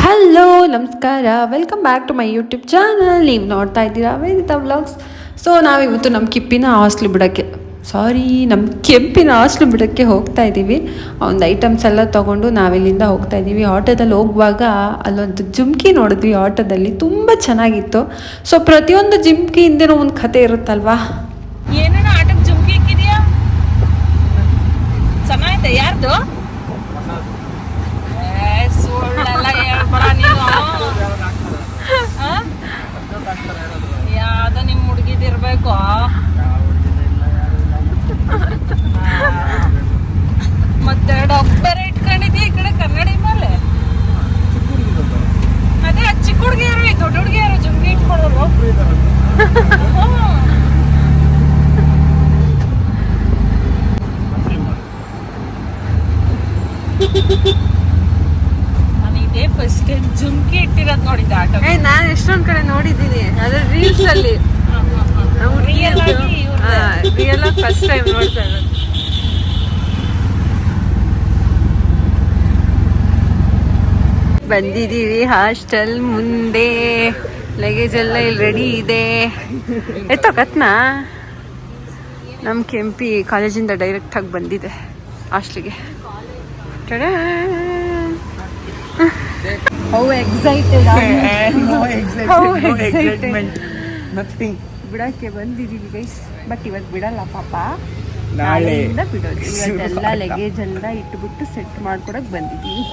Hello ನಮಸ್ಕಾರ welcome back to my YouTube channel ನೀವು ನೋಡ್ತಾ ಇದ್ದೀರಾ ವೇದಿತಾ ವ್ಲಾಗ್ಸ್ ಸೊ ನಾವಿವತ್ತು ನಮ್ಮ ಕಿಪ್ಪಿನ ಹಾಸ್ಟ್ಲು ಬಿಡೋಕ್ಕೆ ಸಾರಿ ನಮ್ಮ ಕೆಂಪಿನ ಹಾಸ್ಟ್ಲು ಬಿಡೋಕ್ಕೆ ಹೋಗ್ತಾ ಇದ್ದೀವಿ ಒಂದು ಐಟಮ್ಸ್ ಎಲ್ಲ ತೊಗೊಂಡು ನಾವಿಲ್ಲಿಂದ ಹೋಗ್ತಾ ಇದ್ದೀವಿ ಆಟೋದಲ್ಲಿ ಹೋಗುವಾಗ ಅಲ್ಲೊಂದು ಜುಮ್ಕಿ ನೋಡಿದ್ವಿ ಆಟೋದಲ್ಲಿ. ತುಂಬ ಚೆನ್ನಾಗಿತ್ತು. ಸೊ ಪ್ರತಿಯೊಂದು ಜುಮ್ಕಿ ಹಿಂದೆನೂ ಒಂದು ಕತೆ ಇರುತ್ತಲ್ವಾ? ಏನೇನೋ ಆಟಕ್ಕೆ ಜುಮ್ಕಿ ಇಕ್ಕಿದೆಯಾ ಚೆನ್ನಾಗಿದೆ ಯಾರ್ದು ಏ, ಸುಳ್ಳೆಲ್ಲ ಹೇಳ್ಬೇಡ ನೀನು ಆ? ಯಾವ್ದೋ ನಿಮ್ ಹುಡುಗಿದಿರ್ಬೇಕು ಮತ್ತೆ ಡಾಕ್ಟರ್ ಇಟ್ಕೊಂಡಿದ್ಯಾ ಈ ಕಡೆ ಕನ್ನಡಿ ಮೇಲೆ ಅದೇ ಆ ಚಿಕ್ಕ ಹುಡುಗಿಯರು ಈ ದೊಡ್ಡ ಹುಡುಗಿಯರು ಜುಮ್ಕಿ ಇಟ್ಕೊಳ್ಳೋರು ಹ್ಮ್. ನಾನು ಇದೇ ಫಸ್ಟ್ ಟೈಮ್ ಜುಮ್ಕಿ ಇಟ್ಟಿರೋದು ನೋಡಿದ್ದೆ ಆಟೋ ಏ ನಾನು ಎಷ್ಟೊಂದು ಕಡೆ ನೋಡಿದ್ದೀನಿ. ಅದ್ರ ರೀಲ್ಸಲ್ಲಿ ರಿಯಲ್ ಆಗಿ ರಿಯಲ್ ಆಗಿ ಫಸ್ಟ್ ಟೈಮ್ ನೋಡ್ತಾ ಇರೋದು. ಬಂದಿದ್ದೀವಿ ಹಾಸ್ಟೆಲ್ ಮುಂದೆ. ಲಗೇಜ್ ಎಲ್ಲ ಇಲ್ಲಿ ರೆಡಿ ಇದೆ. ಎತ್ತೋ ಕತ್ನಾ? ನಮ್ಮ ಕೆಂಪಿ ಕಾಲೇಜಿಂದ ಡೈರೆಕ್ಟ್ ಆಗಿ ಬಂದಿದೆ ಹಾಸ್ಟ್ಲಿಗೆ. How excited no excitement, How no excited. excitement, nothing. ಬಿಡಕ್ಕೆ ಬಂದಿದೀವಿ ಗೈಸ್ ಬಟ್ ಇವತ್ತು ಬಿಡಲ್ಲ ಪಾಪ. ನಾಳೆ. ನಾಳೆಯಿಂದ ಬಿಡೋದು. ಇವತ್ತೆಲ್ಲ ಲಗೇಜ್ ಎಲ್ಲ ಇಟ್ಬಿಟ್ಟು ಸೆಟ್ ಮಾಡ್ಕೊಡಕ್ ಬಂದಿದೀವಿ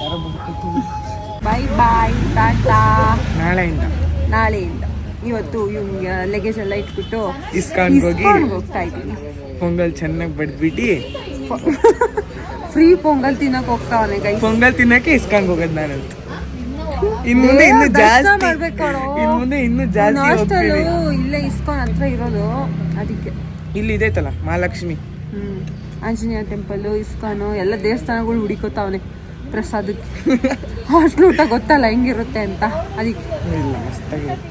ಬಾಯ್ ಬಾಯ್ ಟಾಟಾ ನಾಳೆಯಿಂದ. ನಾಳೆಯಿಂದ. ಇವತ್ತು ಇವ್ನಿಗೆ ಲಗೇಜ್ ಎಲ್ಲ ಇಟ್ಬಿಟ್ಟು ಇಸ್ಕಾನ್ಗೆ ಹೋಗಿ ಹೋಗ್ತಾ ಇದ್ದೀವಿ ಪೊಂಗಲ್ ಚೆನ್ನಾಗಿ ಬಡ್ದ್ಬಿಟ್ಟು ಫ್ರೀ ಪೊಂಗಲ್ ತಿನ್ನಕ್ ಹೋಗ್ತಾವನೆ ಗೈಸ್ ಪೊಂಗಲ್ ತಿನ್ನಕ್ಕೆ ಇಸ್ಕೊಂಡ್ ಹೋಗೋದ್ ನಾನಂತೂ ಇನ್ ಮುಂದೆ ಇನ್ನು ಜಾಸ್ತಿ. ಇನ್ ಮುಂದೆ ಇನ್ನು ಜಾಸ್ತಿ ಹಾಸ್ಟೆಲು ಇಲ್ಲೇ ಇಸ್ಕೊಂಡ್ ಹತ್ರ ಇರೋದು ಅದಕ್ಕೆ. ಇಲ್ಲಿ ಇದೈತಲ್ಲ ಮಹಾಲಕ್ಷ್ಮಿ. ಹ್ಮ್. ಆಂಜನೇಯ ಟೆಂಪಲ್ ಇಸ್ಕಾನು ಎಲ್ಲ ದೇವಸ್ಥಾನಗಳು ಹುಡುಕೋತಾವನೆ ಪ್ರಸಾದಕ್ಕೆ. ಹಾಸ್ಟೆಲ್ ಊಟ ಗೊತ್ತಲ್ಲ ಹೆಂಗಿರುತ್ತೆ ಅಂತ ಅದಕ್ಕೆ. ಇಲ್ಲ ಮಸ್ತಾಗಿರುತ್ತೆ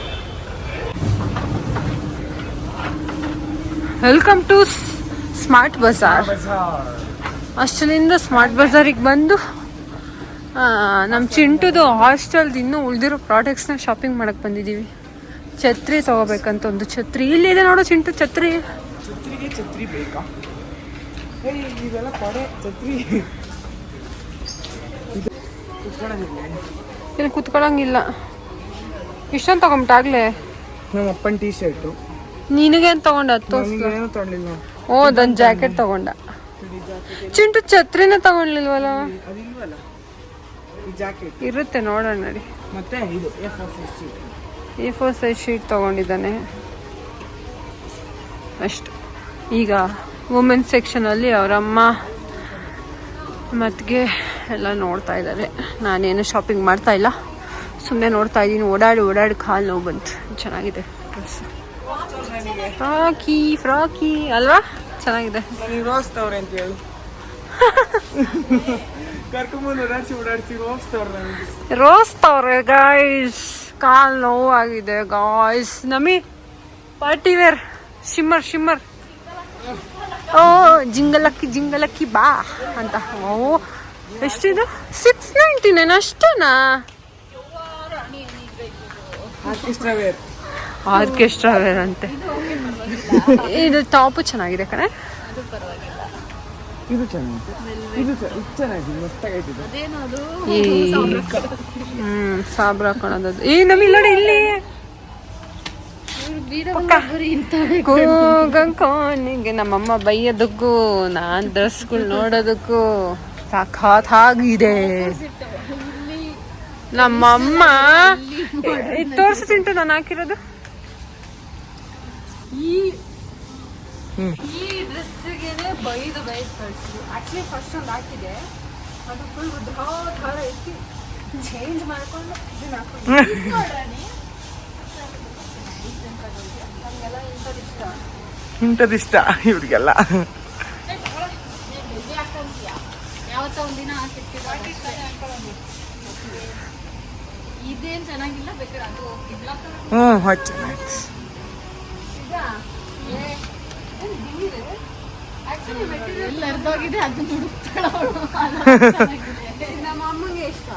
ವೆಲ್ಕಮ್ ಟು ಸ್ಮಾರ್ಟ್ ಬಜಾರ್ ಅಷ್ಟರಿಂದ ಸ್ಮಾರ್ಟ್ ಬಜಾರಿಗೆ ಬಂದು ನಮ್ಮ ಚಿಂಟುದು ಹಾಸ್ಟೆಲ್ದು ಇನ್ನೂ ಉಳಿದಿರೋ ಪ್ರಾಡಕ್ಟ್ಸ್ನ ಶಾಪಿಂಗ್ ಮಾಡಕ್ಕೆ ಬಂದಿದ್ದೀವಿ ಛತ್ರಿ ತಗೋಬೇಕಂತ ಒಂದು ಛತ್ರಿ. ಇಲ್ಲಿದೆ ನೋಡು ಚಿಂಟು ಛತ್ರಿ. ಛತ್ರಿಗೆ ಛತ್ರಿ ಬೇಕಾ? ಕೊಡೆ ಛತ್ರಿ. ಇಲ್ಲಿ ಕುತ್ಕೊಳ್ಳಂಗಿಲ್ಲ ಇಷ್ಟೊಂದು ತಗೊಂಬಿಟ್ಟಾಗ್ಲೇ ನಮ್ಮ ಅಪ್ಪನ ಟೀ ಶರ್ಟು ನಿನಗೆ ಅಂತ ತಗೊಂಡ ಏನು ತೊಗೊಳ್ಳಿಲ್ಲ ಓ ಅದೊಂದು ಜಾಕೆಟ್ ತಗೊಂಡ. ಚಿಂಟು ಛತ್ರಿನ ತಗೊಂಡ್ಲಿಲ್ವಲ್ಲ ಅದಿಲ್ವಲ್ಲ? ಈ ಜಾಕೆಟ್. ಇರುತ್ತೆ ನೋಡೋಣ ನಡಿ. ಮತ್ತೆ ಇದು ಎ ಫೋರ್ ಸೈಜ್ ಶೀಟ್ ತಗೊಂಡಿದ್ದಾನೆ. ಅಷ್ಟು. ಈಗ ವುಮೆನ್ಸ್ ಸೆಕ್ಷನಲ್ಲಿ ಅವರಮ್ಮ ಮತ್ತೆ ಎಲ್ಲ ನೋಡ್ತಾ ಇದ್ದಾರೆ. ನಾನೇನು ಶಾಪಿಂಗ್ ಮಾಡ್ತಾ ಇಲ್ಲ. ಸುಮ್ಮನೆ ನೋಡ್ತಾ ಇದ್ದೀನಿ. ಓಡಾಡಿ ಓಡಾಡಿ ಕಾಲು ನೋವು ಬಂತು. ಚೆನ್ನಾಗಿದೆ. ಡ್ರೆಸ್ ಫ್ರಾಕಿ ಫ್ರಾಕಿ ಅಲ್ವಾ? ಚೆನ್ನಾಗಿದೆ. ನನಗೆ ರೋಸ್ತವ್ರೆ ಅಂತ ಹೇಳಿ ಕರ್ಕೊಂಬಂದು ಓಡಾಡ್ಸಿ ಓಡಾಡ್ಸಿ ರೋಸ್ತವ್ರೆ ನನಗೆ. ರೋಸ್ತವ್ರೆ ಗಾಯ್ಸ್ ಕಾಲು ನೋವಾಗಿದೆ ಗಾಯ್ಸ್ ನಮಿ ಪಾರ್ಟಿ ವೇರ್ ಶಿಮ್ಮರ್ ಶಿಮ್ಮರ್ ಓ ಜಿಂಗಲಕ್ಕಿ ಜಿಂಗಲಕ್ಕಿ ಬಾ ಅಂತ. ಓ ಎಷ್ಟಿದು? ಸಿಕ್ಸ್ ನೈಂಟಿ ನೈನ್ ಅಷ್ಟೇನಾ ಆರ್ಕೆಸ್ಟ್ರಾ ವೇರ್ ಅಂತೆ ಇದು ಟಾಪು ಚೆನ್ನಾಗಿದೆ ಕಣೆ. ಇದು ಚೆನ್ನಾಗಿದೆ. ಸಾಬ್ರ ಹಾಕೊಳೋದು ಈ ನಮ್ ಇಲ್ಲ ನೋಡಿ ಇಲ್ಲಿ. ನಮ್ಮಮ್ಮ ಬೈಯೋದಕ್ಕೂ ನಾನ್ ಡ್ರೆಸ್ಗಳು ನೋಡೋದಕ್ಕೂ ಆಗಿದೆ ನಮ್ಮಮ್ಮ ತೋರಿಸು ಚಿಂಟು ನಾನು ಹಾಕಿರೋದು. ಈ ಹ್ಮ್. ಈ ಡ್ರೆಸ್ಸಿಗೆ ಬೈದು ಬೈದು ಕಳಿಸಿದ್ರು ಆಕ್ಚುಲಿ ಫಸ್ಟ್ ಒಂದು ಹಾಕಿದೆ. ಅದು ಫುಲ್ ಉದ್ದ ಥರ ಎತ್ತಿ ಚೇಂಜ್ ಮಾಡ್ಕೊಂಡು ಇದನ್ನ ಹಾಕೊಂಡು ನಮಗೆಲ್ಲ ಇಂಥದ್ದು ಇಷ್ಟ. ಇಂಥದಿಷ್ಟ ಇವ್ರಿಗೆಲ್ಲ. ಯಾವತ್ತ ಒಂದಿನ ಇದೇನ್ ಚೆನ್ನಾಗಿಲ್ಲ ಬೇಕಾದ್ರೆ ಅದು ಹೋಗಿಲ್ಲ ಹ್ಞೂ ಹಚ್ಚ ಆಯ್ತು ಎಲ್ಲ ಅರ್ಧೋಗಿದೆ ಅದನ್ನ ಹುಡುಕ್ತಾಳ ನಮ್ಮ ಅಮ್ಮಂಗೆ ಇಷ್ಟ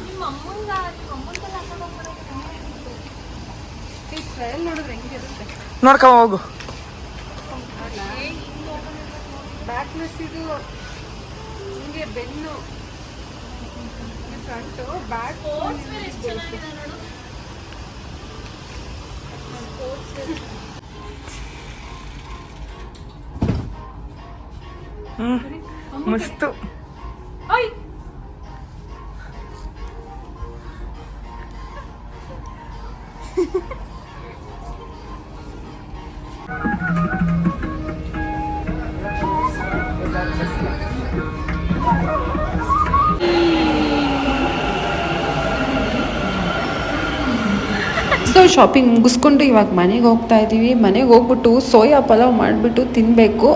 ನಿಮ್ಮ ಅಮ್ಮಂಗ ನಿಮ್ಮ ಈ ಟ್ರಯಲ್ ನೋಡಿದ್ರೆ ಹೆಂಗಿರುತ್ತೆ ನೋಡ್ಕೊ ಹೋಗು. ಬ್ಯಾಕ್ಲೆಸ್ ಇದು ಹಿಂಗೆ ಬೆನ್ನು ಫ್ರಂಟು ಬ್ಯಾಕ್ ಹ್ಞೂ ಮಸ್ತು ಸೊ ಶಾಪಿಂಗ್ ಮುಗಿಸ್ಕೊಂಡು ಇವಾಗ ಮನೆಗೆ ಹೋಗ್ತಾ ಇದ್ದೀವಿ ಮನೆಗೆ ಹೋಗ್ಬಿಟ್ಟು ಸೋಯಾ ಪಲಾವ್ ಮಾಡಿಬಿಟ್ಟು ತಿನ್ನಬೇಕು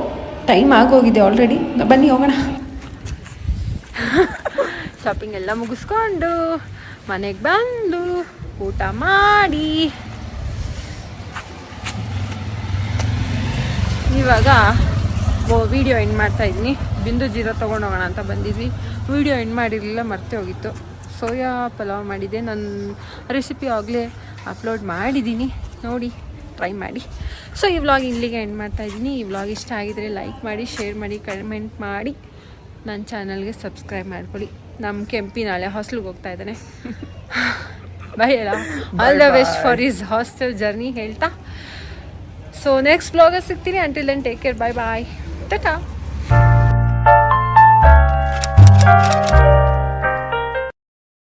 ಟೈಮ್ ಆಗೋಗಿದೆ ಆಲ್ರೆಡಿ ಬನ್ನಿ, ಹೋಗೋಣ. ಶಾಪಿಂಗ್ ಎಲ್ಲ ಮುಗಿಸ್ಕೊಂಡು ಮನೆಗೆ ಬಂದು ಊಟ ಮಾಡಿ. ಇವಾಗ ವಿಡಿಯೋ ಎಂಡ್ ಮಾಡ್ತಾ ಇದ್ದೀನಿ. ಬಿಂದು ಜೀರಾ ತೊಗೊಂಡು ಹೋಗೋಣ ಅಂತ ಬಂದಿದ್ವಿ. ವಿಡಿಯೋ ಎಂಡ್ ಮಾಡಿರಲಿಲ್ಲ, ಮರ್ತೆ ಹೋಗಿತ್ತು. ಸೋಯಾ ಪಲಾವ್ ಮಾಡಿದ್ದೆ ನನ್ನ ರೆಸಿಪಿ ಆಗಲೇ ಅಪ್ಲೋಡ್ ಮಾಡಿದ್ದೀನಿ ನೋಡಿ. ಟ್ರೈ ಮಾಡಿ. ಸೊ ಈ ವ್ಲಾಗ್ ಇಲ್ಲಿಗೆ ಎಂಡ್ ಮಾಡ್ತಾ ಇದ್ದೀನಿ. ಈ ವ್ಲಾಗ್ ಇಷ್ಟ ಆಗಿದರೆ ಲೈಕ್ ಮಾಡಿ ಶೇರ್ ಮಾಡಿ ಕಮೆಂಟ್ ಮಾಡಿ. ನನ್ನ ಚಾನಲ್ಗೆ ಸಬ್ಸ್ಕ್ರೈಬ್ ಮಾಡ್ಕೊಳ್ಳಿ. ನಮ್ಮ ಕೆಂಪಿ ನಾಳೆ ಹಾಸ್ಟೆಲ್ಗೆ ಹೋಗ್ತಾ ಇದ್ದಾನೆ. ಬೈ ಅಲ್ಲ. All the best for this hostel journey ಹೇಳ್ತಾ. ಸೊ ನೆಕ್ಸ್ಟ್ ಬ್ಲಾಗಲ್ಲಿ ಸಿಗ್ತೀನಿ. Until then take care bye bye tata